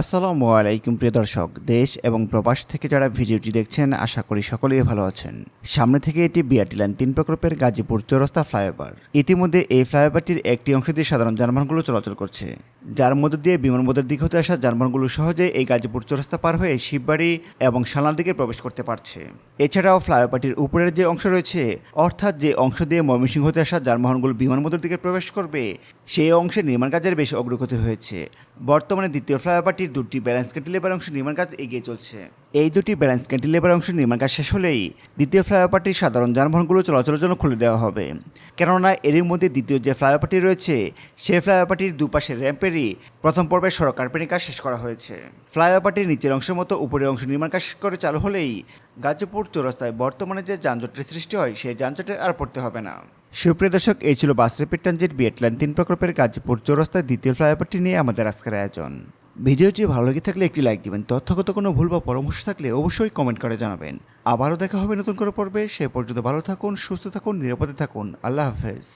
আসসালামু আলাইকুম প্রিয় দর্শক, দেশ এবং প্রবাস থেকে যারা ভিডিওটি দেখছেন, আশা করি সকলেই ভালো আছেন। সামনে থেকে এটি বিআরটি লাইন তিন প্রকল্পের গাজীপুর চৌরাস্তা ফ্লাইওভার। ইতিমধ্যে এই ফ্লাইওভারটির একটি অংশ দিয়ে সাধারণ যানবাহনগুলো চলাচল করছে। যার মধ্য দিয়ে বিমানবন্দর দিক হতে আসা যানবাহনগুলো সহজে এই গাজীপুর চৌরাস্তা পার হয়ে শিববাড়ি এবং সালার দিকে প্রবেশ করতে পারছে। এছাড়াও ফ্লাইওভারটির উপরের যে অংশ রয়েছে, অর্থাৎ যে অংশ দিয়ে ময়মনসিংহ হতে আসা যানবাহনগুলো বিমানবন্দর দিকে প্রবেশ করবে সেই অংশে নির্মাণ কাজের বেশ অগ্রগতি হয়েছে। বর্তমানে দ্বিতীয় ফ্লাইওভারটির দুটি ব্যালেন্স ক্যান্টিলেভার অংশ নির্মাণ কাজ এগিয়ে চলছে। এই দুটি ব্যালেন্স ক্যান্টিলেভার অংশ নির্মাণ কাজ শেষ হলেই দ্বিতীয় ফ্লাইওভারটির সাধারণ যানবাহনগুলো চলাচলের জন্য খুলে দেওয়া হবে। কেননা এরই মধ্যে দ্বিতীয় যে ফ্লাইওভারটি রয়েছে, সেই ফ্লাইওভারটির দুপাশে র্যাম্পেরই প্রথম পর্বে সড়ক কার্পেটিং কাজ শেষ করা হয়েছে। ফ্লাইওভারটির নিচের অংশের মতো উপরের অংশ নির্মাণ কাজ করে চালু হলেই গাজীপুর চৌরাস্তায় বর্তমানে যে যানজটের সৃষ্টি হয়, সেই যানজটে আর পড়তে হবে না। সুপ্রিয় দর্শক, এই ছিল বাস রেপিড ট্রানজিট বিয়েটলাইন তিন প্রকল্পের গাজীপুর চৌরাস্তায় দ্বিতীয় ফ্লাইওভারটি নিয়ে আমাদের আজকের আয়োজন। ভিডিওটি ভালো লেগে থাকলে একটি লাইক দিবেন। তথ্যগত কোনো ভুল বা পরামর্শ থাকলে অবশ্যই কমেন্ট করে জানাবেন। আবারও দেখা হবে নতুন করে পর্বে। সে পর্যন্ত ভালো থাকুন, সুস্থ থাকুন, নিরাপদে থাকুন। আল্লাহ হাফেজ।